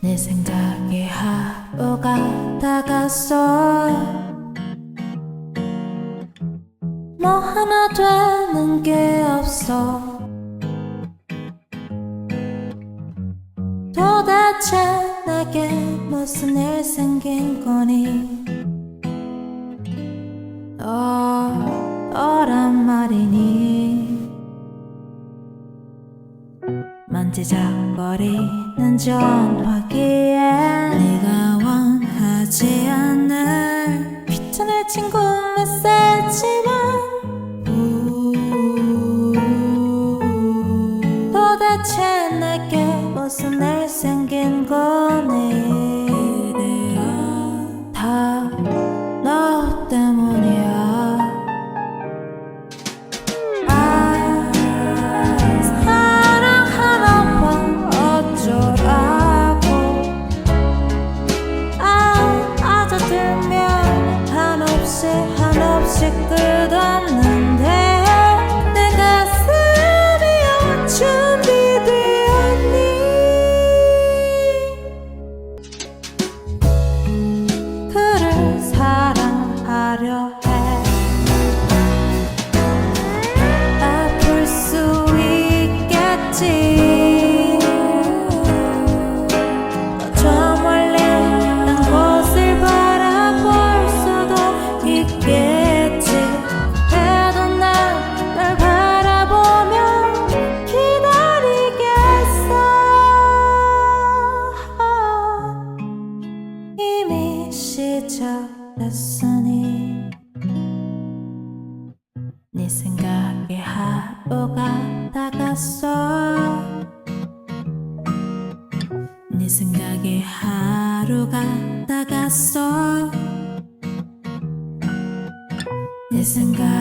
내 생각에 하루가 다 갔어 뭐 하나 되는 게 없어. 도대체 내게 무슨 일 생긴 거니 너, 너란 말이니 만지작거리는 전화기에 네가 원하지 않을 피터의 친구 메시지만 우- 도대체 내게 무슨 일 생긴 하려 해. 아플 수 있겠지. 저 멀리 난 곳을 바라볼 수도 있겠지. 그래도 난널 바라보며 기다리겠어. 이미 시작됐으니 하루가 다갔어 네 생각에 하루가 다갔어 네 생각